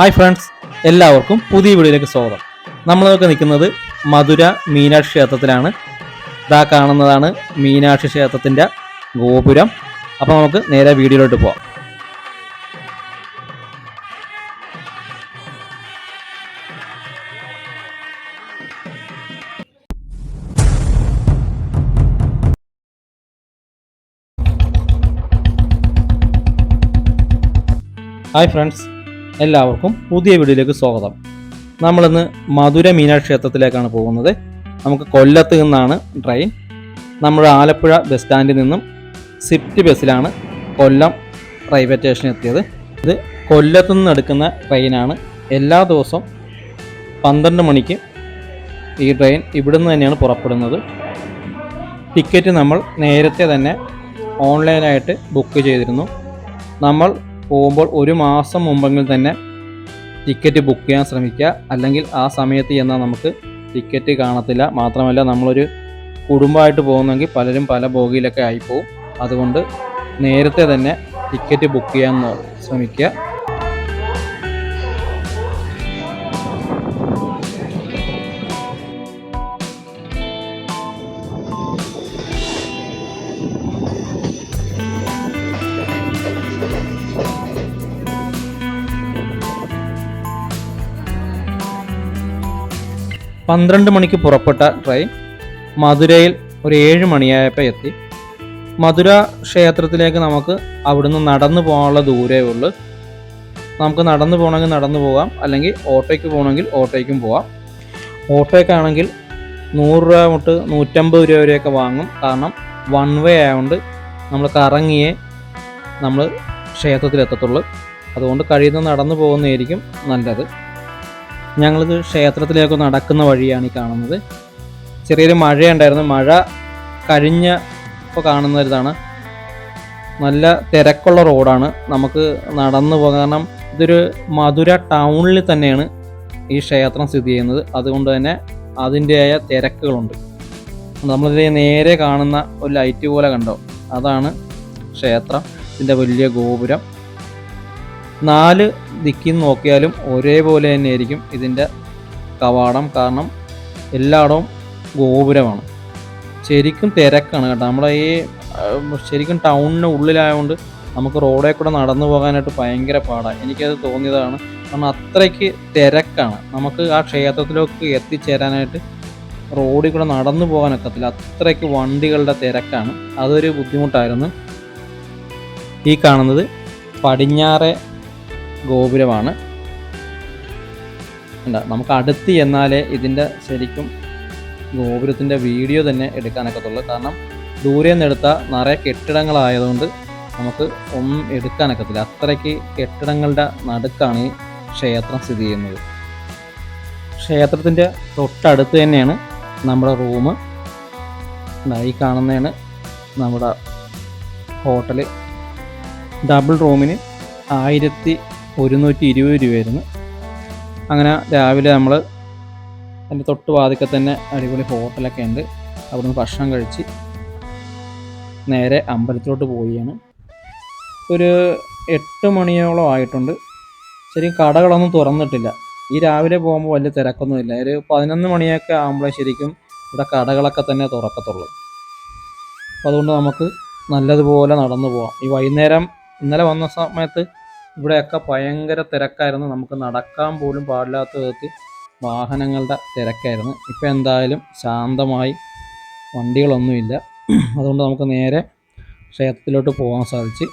Hi friends എല്ലാവർക്കും പുതിയ വീഡിയോയിലേക്ക് സ്വാഗതം. നമ്മളൊക്കെ നിൽക്കുന്നത് മധുര മീനാക്ഷി ക്ഷേത്രത്തിലാണ്. ഇതാ കാണുന്നതാണ് മീനാക്ഷി ക്ഷേത്രത്തിന്റെ ഗോപുരം. അപ്പോൾ നമുക്ക് നേരെ വീഡിയോയിലോട്ട് പോവാം. ഹായ് ഫ്രണ്ട്സ് എല്ലാവർക്കും പുതിയ വീഡിയോയിലേക്ക് സ്വാഗതം. നമ്മളിന്ന് മധുര മീനാക്ഷി ക്ഷേത്രത്തിലേക്കാണ് പോകുന്നത്. നമുക്ക് കൊല്ലത്ത് നിന്നാണ് ട്രെയിൻ നമ്മൾ ആലപ്പുഴ ബസ് സ്റ്റാൻഡിൽ നിന്നും സിഫ്റ്റ് ബസ്സിലാണ് കൊല്ലം റെയിൽവേ സ്റ്റേഷനിൽ എത്തിയത്. ഇത് കൊല്ലത്ത് നിന്ന് എടുക്കുന്ന ട്രെയിനാണ് എല്ലാ ദിവസവും പന്ത്രണ്ട് മണിക്ക് ഈ ട്രെയിൻ ഇവിടുന്ന് തന്നെയാണ് പുറപ്പെടുന്നത്. ടിക്കറ്റ് നമ്മൾ നേരത്തെ തന്നെ ഓൺലൈനായിട്ട് ബുക്ക് ചെയ്തിരുന്നു. നമ്മൾ പോകുമ്പോൾ ഒരു മാസം മുമ്പെങ്കിൽ തന്നെ ടിക്കറ്റ് ബുക്ക് ചെയ്യാൻ ശ്രമിക്കുക. അല്ലെങ്കിൽ ആ സമയത്ത് ചെന്നാൽ നമുക്ക് ടിക്കറ്റ് കാണത്തില്ല. മാത്രമല്ല നമ്മളൊരു കുടുംബമായിട്ട് പോകുന്നെങ്കിൽ പലരും പല ബോഗിയിലൊക്കെ ആയിപ്പോവും. അതുകൊണ്ട് നേരത്തെ തന്നെ ടിക്കറ്റ് ബുക്ക് ചെയ്യാൻ ശ്രമിക്കുക. പന്ത്രണ്ട് മണിക്ക് പുറപ്പെട്ട ട്രെയിൻ മധുരയിൽ ഒരു ഏഴ് മണിയായപ്പോൾ എത്തി. മധുര ക്ഷേത്രത്തിലേക്ക് നമുക്ക് അവിടുന്ന് നടന്നു പോകാനുള്ള ദൂരമേ ഉള്ളൂ. നമുക്ക് നടന്നു പോകണമെങ്കിൽ നടന്നു പോകാം. അല്ലെങ്കിൽ ഓട്ടോയ്ക്ക് പോകണമെങ്കിൽ ഓട്ടോയ്ക്കും പോകാം. ഓട്ടോയ്ക്കാണെങ്കിൽ നൂറ് രൂപ മുട്ട് നൂറ്റമ്പത് രൂപ വരെയൊക്കെ വാങ്ങും. കാരണം വൺ വേ ആയതുകൊണ്ട് നമ്മൾ കറങ്ങിയേ നമ്മൾ ക്ഷേത്രത്തിലെത്തത്തുള്ളൂ അതുകൊണ്ട് കഴിയുന്ന നടന്നു പോകുന്നതായിരിക്കും നല്ലത്. ഞങ്ങളിത് ക്ഷേത്രത്തിലേക്ക് നടക്കുന്ന വഴിയാണ് ഈ കാണുന്നത്. ചെറിയൊരു മഴയുണ്ടായിരുന്നു. മഴ കഴിഞ്ഞ ഇപ്പോൾ കാണുന്ന ഒരിതാണ്. നല്ല തിരക്കുള്ള റോഡാണ്. നമുക്ക് നടന്നു പോകാം. കാരണം ഇതൊരു മധുര ടൗണിൽ തന്നെയാണ് ഈ ക്ഷേത്രം സ്ഥിതി ചെയ്യുന്നത്. അതുകൊണ്ട് തന്നെ അതിന്റെതായ തിരക്കുകളുണ്ട്. നമ്മളിത് നേരെ കാണുന്ന ഒരു ലൈറ്റ് പോലെ കണ്ടോ? അതാണ് ക്ഷേത്രം. ഇതിന്റെ വലിയ ഗോപുരം. നാല് ദിക്കിൽ നോക്കിയാലും ഒരേപോലെ തന്നെയായിരിക്കും ഇതിന്റെ കവാടം. കാരണം എല്ലായിടവും ഗോപുരമാണ്. ശരിക്കും തിരക്കാണ് കേട്ടോ. നമ്മുടെ ഈ ശരിക്കും ടൗണിന് ഉള്ളിലായതുകൊണ്ട് നമുക്ക് റോഡിൽ കൂടെ നടന്നു പോകാനായിട്ട് ഭയങ്കര പാടാണ് എനിക്കത് തോന്നിയതാണ്. കാരണം അത്രയ്ക്ക് തിരക്കാണ്. നമുക്ക് ആ ക്ഷേത്രത്തിലേക്ക് എത്തിച്ചേരാനായിട്ട് റോഡിൽ കൂടെ നടന്നു പോകാനൊക്കത്തില്ല അത്രയ്ക്ക് വണ്ടികളുടെ തിരക്കാണ്. അതൊരു ബുദ്ധിമുട്ടായിരുന്നു. ഈ കാണുന്നത് പടിഞ്ഞാറെ ഗോപുരമാണ്. എന്താ നമുക്ക് അടുത്ത് ചെന്നാലേ ഇതിന്റെ ശരിക്കും ഗോപുരത്തിന്റെ വീഡിയോ തന്നെ എടുക്കാനൊക്കത്തുള്ളൂ കാരണം ദൂരെ നിന്ന് നിറയെ കെട്ടിടങ്ങളായതുകൊണ്ട് നമുക്ക് ഒന്നും എടുക്കാനൊക്കത്തില്ല അത്രയ്ക്ക് കെട്ടിടങ്ങളുടെ നടുക്കാണ് ഈ ക്ഷേത്രം സ്ഥിതി ചെയ്യുന്നത്. ക്ഷേത്രത്തിന്റെ തൊട്ടടുത്ത് തന്നെയാണ് നമ്മുടെ റൂം. ഈ കാണുന്നതാണ് നമ്മുടെ ഹോട്ടൽ ഡബിൾ റൂമിന് ആയിരത്തി ഒരുന്നൂറ്റി ഇരുപത് രൂപയായിരുന്നു. അങ്ങനെ രാവിലെ നമ്മൾ എന്റെ തൊട്ട് വാതിക്കെ തന്നെ അടിപൊളി ഹോട്ടലൊക്കെ ഉണ്ട്. അവിടുന്ന് ഭക്ഷണം കഴിച്ച് നേരെ അമ്പലത്തിലോട്ട് പോവുകയാണ്. ഒരു എട്ട് മണിയോളം ആയിട്ടുണ്ട്. ശരിക്കും കടകളൊന്നും തുറന്നിട്ടില്ല. ഈ രാവിലെ പോകുമ്പോൾ വലിയ തിരക്കൊന്നുമില്ല. ഒരു പതിനൊന്ന് മണിയൊക്കെ ആകുമ്പോഴേ ശരിക്കും ഇവിടെ കടകളൊക്കെ തന്നെ തുറക്കത്തുള്ളൂ. അപ്പോൾ അതുകൊണ്ട് നമുക്ക് നല്ലതുപോലെ നടന്നു പോവാം. ഈ വൈകുന്നേരം ഇന്നലെ വന്ന സമയത്ത് ഇവിടെയൊക്കെ ഭയങ്കര തിരക്കായിരുന്നു. നമുക്ക് നടക്കാൻ പോലും പാടില്ലാത്ത വിധത്തിൽ വാഹനങ്ങളുടെ തിരക്കായിരുന്നു. ഇപ്പം എന്തായാലും ശാന്തമായി വണ്ടികളൊന്നുമില്ല. അതുകൊണ്ട് നമുക്ക് നേരെ ക്ഷേത്രത്തിലോട്ട് പോകാൻ സാധിച്ച്.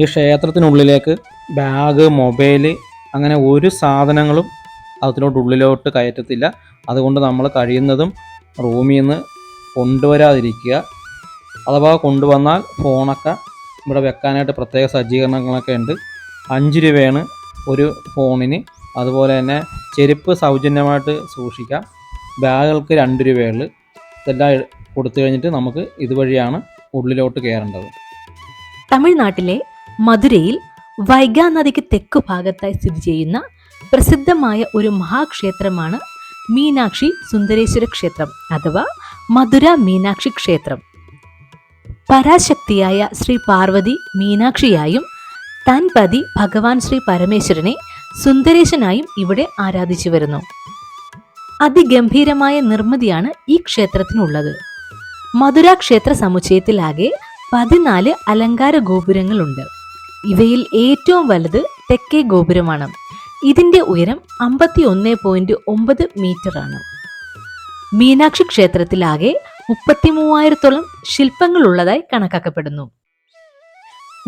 ഈ ക്ഷേത്രത്തിനുള്ളിലേക്ക് ബാഗ് മൊബൈൽ അങ്ങനെ ഒരു സാധനങ്ങളും അതിലോട്ട് ഉള്ളിലോട്ട് കയറ്റത്തില്ല. അതുകൊണ്ട് നമ്മൾ കഴിയുന്നതും റൂമിൽ നിന്ന് കൊണ്ടുവരാതിരിക്കുക. അഥവാ കൊണ്ടുവന്നാൽ ഫോണൊക്കെ ഇവിടെ വെക്കാനായിട്ട് പ്രത്യേക സജ്ജീകരണങ്ങളൊക്കെ ഉണ്ട്. അഞ്ച് രൂപയാണ് ഒരു ഫോണിന്. അതുപോലെ തന്നെ ചെരുപ്പ് സൗജന്യമായിട്ട് സൂക്ഷിക്കാം. ബാഗുകൾക്ക് രണ്ട് രൂപയുള്ളൂ. ഇതെല്ലാം കൊടുത്തു കഴിഞ്ഞിട്ട് നമുക്ക് ഇതുവഴിയാണ് ഉള്ളിലോട്ട് കയറേണ്ടത്. തമിഴ്നാട്ടിലെ മധുരയിൽ വൈഗാ നദിക്ക് തെക്കു ഭാഗത്തായി സ്ഥിതി ചെയ്യുന്ന പ്രസിദ്ധമായ ഒരു മഹാക്ഷേത്രമാണ് മീനാക്ഷി സുന്ദരേശ്വര ക്ഷേത്രം അഥവാ മധുര മീനാക്ഷി ക്ഷേത്രം. പരാശക്തിയായ ശ്രീ പാർവതി മീനാക്ഷിയായും താൻ പതി ഭഗവാൻ ശ്രീ പരമേശ്വരനെ സുന്ദരേശനായും ഇവിടെ ആരാധിച്ചു വരുന്നു. അതിഗംഭീരമായ നിർമ്മിതിയാണ് ഈ ക്ഷേത്രത്തിനുള്ളത്. മധുര ക്ഷേത്ര സമുച്ചയത്തിലാകെ പതിനാല് അലങ്കാര ഗോപുരങ്ങളുണ്ട്. ഇവയിൽ ഏറ്റവും വലുത് തെക്കേ ഗോപുരമാണ്. ഇതിന്റെ ഉയരം അമ്പത്തി ഒന്ന് പോയിന്റ് ഒമ്പത് മീറ്റർ ആണ് മീനാക്ഷി ക്ഷേത്രത്തിലാകെ മുപ്പത്തി മൂവായിരത്തോളം ശില്പങ്ങൾ ഉള്ളതായി കണക്കാക്കപ്പെടുന്നു.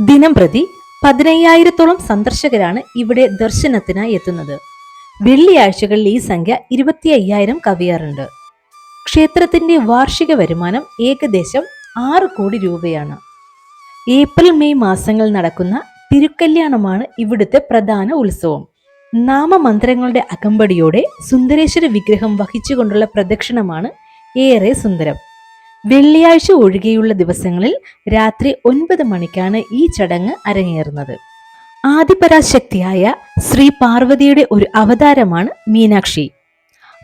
ദിനം പ്രതി പതിനയ്യായിരത്തോളം സന്ദർശകരാണ് ഇവിടെ ദർശനത്തിനായി എത്തുന്നത്. വെള്ളിയാഴ്ചകളിൽ ഈ സംഖ്യ ഇരുപത്തി അയ്യായിരം കവിയാറുണ്ട്. ക്ഷേത്രത്തിന്റെ വാർഷിക വരുമാനം ഏകദേശം ആറ് കോടി രൂപയാണ്. ഏപ്രിൽ മെയ് മാസങ്ങൾ നടക്കുന്ന തിരുക്കല്യാണമാണ് ഇവിടുത്തെ പ്രധാന ഉത്സവം. നാമമന്ത്രങ്ങളുടെ അകമ്പടിയോടെ സുന്ദരേശ്വര വിഗ്രഹം വഹിച്ചുകൊണ്ടുള്ള പ്രദക്ഷിണമാണ് ഏറെ സുന്ദരം. വെള്ളിയാഴ്ച ഒഴികെയുള്ള ദിവസങ്ങളിൽ രാത്രി ഒൻപത് മണിക്കാണ് ഈ ചടങ്ങ് അരങ്ങേറുന്നത്. ആദിപരാശക്തിയായ ശ്രീ പാർവതിയുടെ ഒരു അവതാരമാണ് മീനാക്ഷി.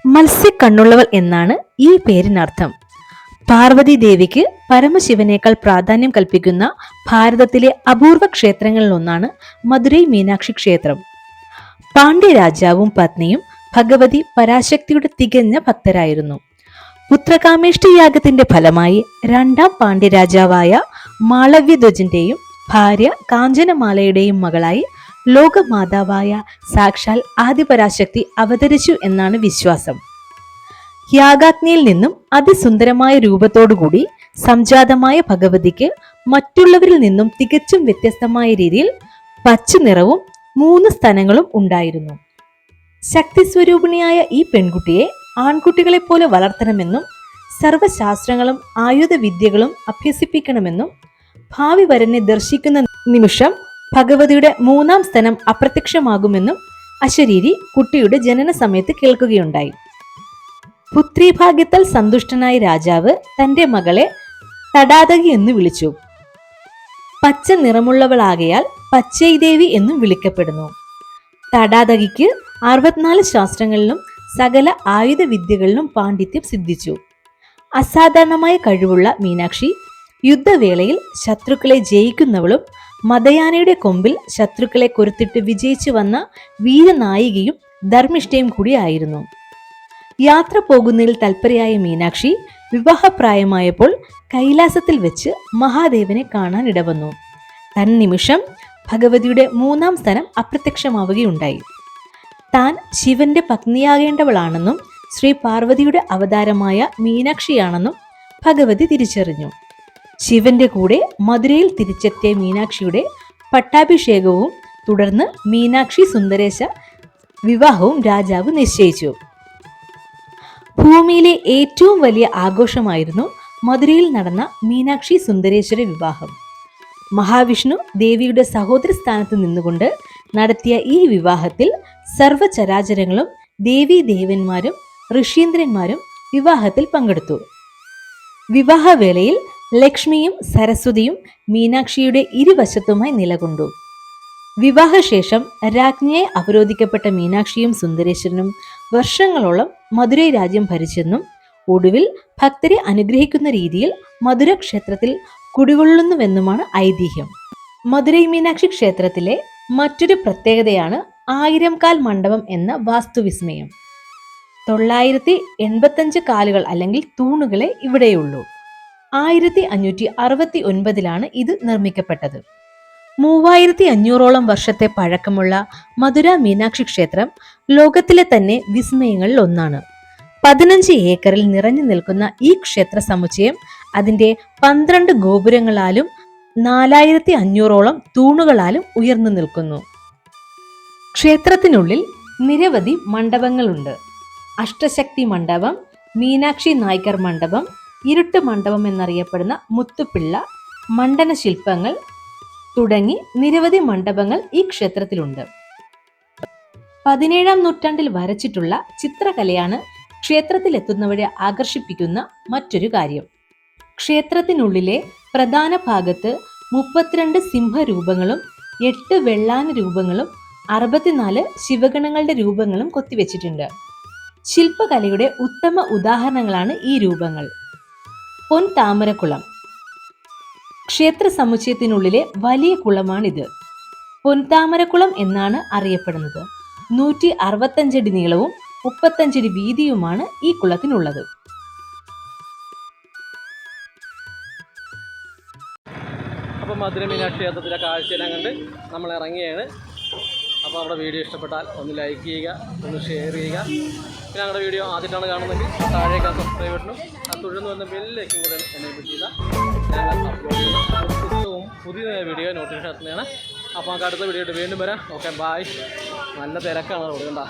മത്സ്യക്കണ്ണുള്ളവൾ എന്നാണ് ഈ പേരിനർത്ഥം. പാർവതി ദേവിക്ക് പരമശിവനേക്കാൾ പ്രാധാന്യം കൽപ്പിക്കുന്ന ഭാരതത്തിലെ അപൂർവ ക്ഷേത്രങ്ങളിൽ ഒന്നാണ് മധുരൈ മീനാക്ഷി ക്ഷേത്രം. പാണ്ഡ്യ രാജാവും പത്നിയും ഭഗവതി പരാശക്തിയുടെ തികഞ്ഞ ഭക്തരായിരുന്നു. പുത്രകാമേഷ്ടി യാഗത്തിന്റെ ഫലമായി രണ്ടാം പാണ്ഡ്യ രാജാവായ മാളവ്യധ്വജന്റെയും ഭാര്യ കാഞ്ചനമാലയുടെയും മകളായി ലോകമാതാവായ സാക്ഷാൽ ആദിപരാശക്തി അവതരിച്ചു എന്നാണ് വിശ്വാസം. യാഗാഗ്നിയിൽ നിന്നും അതിസുന്ദരമായ രൂപത്തോടുകൂടി സംജാതമായ ഭഗവതിക്ക് മറ്റുള്ളവരിൽ നിന്നും തികച്ചും വ്യത്യസ്തമായ രീതിയിൽ പച്ച നിറവും മൂന്ന് സ്ഥലങ്ങളും ഉണ്ടായിരുന്നു. ശക്തി സ്വരൂപിണിയായ ഈ പെൺകുട്ടിയെ ആൺകുട്ടികളെ പോലെ വളർത്തണമെന്നും സർവശാസ്ത്രങ്ങളും ആയുധ വിദ്യകളും അഭ്യസിപ്പിക്കണമെന്നും ഭാവി വരനെ ദർശിക്കുന്ന നിമിഷം ഭഗവതിയുടെ മൂന്നാം സ്ഥലം അപ്രത്യക്ഷമാകുമെന്നും അശരീരി കുട്ടിയുടെ ജനന സമയത്ത് കേൾക്കുകയുണ്ടായി. പുത്രീഭാഗ്യത്താൽ സന്തുഷ്ടനായ രാജാവ് തന്റെ മകളെ തടാതകി എന്ന് വിളിച്ചു. പച്ച നിറമുള്ളവളാകയാൽ പച്ചൈദേവി എന്നും വിളിക്കപ്പെടുന്നു. തടാതകിക്ക് അറുപത്തിനാല് ശാസ്ത്രങ്ങളിലും സകല ആയുധ വിദ്യകളിലും പാണ്ഡിത്യം സിദ്ധിച്ചു. അസാധാരണമായ കഴിവുള്ള മീനാക്ഷി യുദ്ധവേളയിൽ ശത്രുക്കളെ ജയിക്കുന്നവളും മതയാനയുടെ കൊമ്പിൽ ശത്രുക്കളെ കൊരുത്തിട്ട് വിജയിച്ചു വന്ന വീരനായികയും ധർമ്മിഷ്ഠയും കൂടിയായിരുന്നു. യാത്ര പോകുന്നതിൽ തൽപരയായ മീനാക്ഷി വിവാഹപ്രായമായപ്പോൾ കൈലാസത്തിൽ വെച്ച് മഹാദേവനെ കാണാൻ ഇടവന്നു. തന്നിമിഷം ഭഗവതിയുടെ മൂന്നാം സ്ഥാനം അപ്രത്യക്ഷമാവുകയുണ്ടായി. താൻ ശിവന്റെ പത്നിയാകേണ്ടവളാണെന്നും ശ്രീ പാർവതിയുടെ അവതാരമായ മീനാക്ഷിയാണെന്നും ഭഗവതി തിരിച്ചറിഞ്ഞു. ശിവന്റെ കൂടെ മധുരയിൽ തിരിച്ചെത്തിയ മീനാക്ഷിയുടെ പട്ടാഭിഷേകവും തുടർന്ന് മീനാക്ഷി സുന്ദരേശ വിവാഹവും രാജാവ് നിശ്ചയിച്ചു. ഭൂമിയിലെ ഏറ്റവും വലിയ ആഘോഷമായിരുന്നു മധുരയിൽ നടന്ന മീനാക്ഷി സുന്ദരേശ്വര വിവാഹം. മഹാവിഷ്ണു ദേവിയുടെ സഹോദര സ്ഥാനത്ത് നിന്നുകൊണ്ട് നടത്തിയ ഈ വിവാഹത്തിൽ സർവചരാചരങ്ങളും ദേവീ ദേവന്മാരും ഋഷീന്ദ്രന്മാരും വിവാഹത്തിൽ പങ്കെടുത്തു. വിവാഹവേളയിൽ ലക്ഷ്മിയും സരസ്വതിയും മീനാക്ഷിയുടെ ഇരുവശത്തുമായി നിലകൊണ്ടു. വിവാഹശേഷം രാജ്ഞിയെ അവരോധിക്കപ്പെട്ട മീനാക്ഷിയും സുന്ദരേശ്വരനും വർഷങ്ങളോളം മധുരൈ രാജ്യം ഭരിച്ചെന്നും ഒടുവിൽ ഭക്തരെ അനുഗ്രഹിക്കുന്ന രീതിയിൽ മധുര ക്ഷേത്രത്തിൽ കുടികൊള്ളുന്നുവെന്നുമാണ് ഐതിഹ്യം. മധുരൈ മീനാക്ഷി ക്ഷേത്രത്തിലെ മറ്റൊരു പ്രത്യേകതയാണ് ആയിരം കാൽ മണ്ഡപം എന്ന വാസ്തുവിസ്മയം. തൊള്ളായിരത്തി എൺപത്തഞ്ച് കാലുകൾ അല്ലെങ്കിൽ തൂണുകളെ ഇവിടെയുള്ളൂ. ആയിരത്തി അഞ്ഞൂറ്റി അറുപത്തി ഒൻപതിലാണ് ഇത് നിർമ്മിക്കപ്പെട്ടത്. മൂവായിരത്തി അഞ്ഞൂറോളം വർഷത്തെ പഴക്കമുള്ള മധുര മീനാക്ഷി ക്ഷേത്രം ലോകത്തിലെ തന്നെ വിസ്മയങ്ങളിൽ ഒന്നാണ്. പതിനഞ്ച് ഏക്കറിൽ നിറഞ്ഞു നിൽക്കുന്ന ഈ ക്ഷേത്ര സമുച്ചയം അതിന്റെ പന്ത്രണ്ട് ഗോപുരങ്ങളാലും നാലായിരത്തി അഞ്ഞൂറോളം തൂണുകളാലും ഉയർന്നു നിൽക്കുന്നു. ക്ഷേത്രത്തിനുള്ളിൽ നിരവധി മണ്ഡപങ്ങളുണ്ട്. അഷ്ടശക്തി മണ്ഡപം മീനാക്ഷി നായ്ക്കർ മണ്ഡപം ഇരുട്ട് മണ്ഡപം എന്നറിയപ്പെടുന്ന മുത്തുപിള്ള മണ്ഡന ശില്പങ്ങൾ തുടങ്ങി നിരവധി മണ്ഡപങ്ങൾ ഈ ക്ഷേത്രത്തിലുണ്ട്. പതിനേഴാം നൂറ്റാണ്ടിൽ വരച്ചിട്ടുള്ള ചിത്രകലയാണ് ക്ഷേത്രത്തിലെത്തുന്നവരെ ആകർഷിപ്പിക്കുന്ന മറ്റൊരു കാര്യം. ക്ഷേത്രത്തിനുള്ളിലെ പ്രധാന ഭാഗത്ത് മുപ്പത്തിരണ്ട് സിംഹരൂപങ്ങളും എട്ട് വെള്ളാന രൂപങ്ങളും അറുപത്തിനാല് ശിവഗണങ്ങളുടെ രൂപങ്ങളും കൊത്തിവെച്ചിട്ടുണ്ട്. ശില്പകലയുടെ ഉത്തമ ഉദാഹരണങ്ങളാണ് ഈ രൂപങ്ങൾ. പൊൻ താമരക്കുളം ക്ഷേത്ര സമുച്ചയത്തിനുള്ളിലെ വലിയ കുളമാണിത്. പൊൻതാമരക്കുളം എന്നാണ് അറിയപ്പെടുന്നത്. നൂറ്റി അറുപത്തഞ്ചടി നീളവും മുപ്പത്തഞ്ചടി വീതിയുമാണ് ഈ കുളത്തിനുള്ളത്. അപ്പം മധുര ക്ഷേത്രത്തിലെ കാഴ്ചയെല്ലാം കണ്ട് നമ്മൾ ഇറങ്ങിയാണ്. അപ്പോൾ നമ്മുടെ വീഡിയോ ഇഷ്ടപ്പെട്ടാൽ ഒന്ന് ലൈക്ക് ചെയ്യുക ഒന്ന് ഷെയർ ചെയ്യുക. പിന്നെ ഞങ്ങളുടെ വീഡിയോ ആദ്യമായിട്ടാണ് കാണുന്നതെങ്കിൽ താഴേക്ക് സബ്സ്ക്രൈബ് ബട്ടണും ആ തുടർന്ന് വന്ന ബെല്ലിലേക്കും കൂടെ എനേബിൾ ചെയ്താൽ ഞങ്ങൾ അപ്ലോഡ് പുതിയ വീഡിയോ നോട്ടിഫിക്കേഷൻ എത്തുന്നതാണ്. അപ്പോൾ നമുക്ക് അടുത്ത വീഡിയോ വീണ്ടും വരാം. ഓക്കെ ബായ് നല്ല തിരക്കാണ് അവിടെ കണ്ട?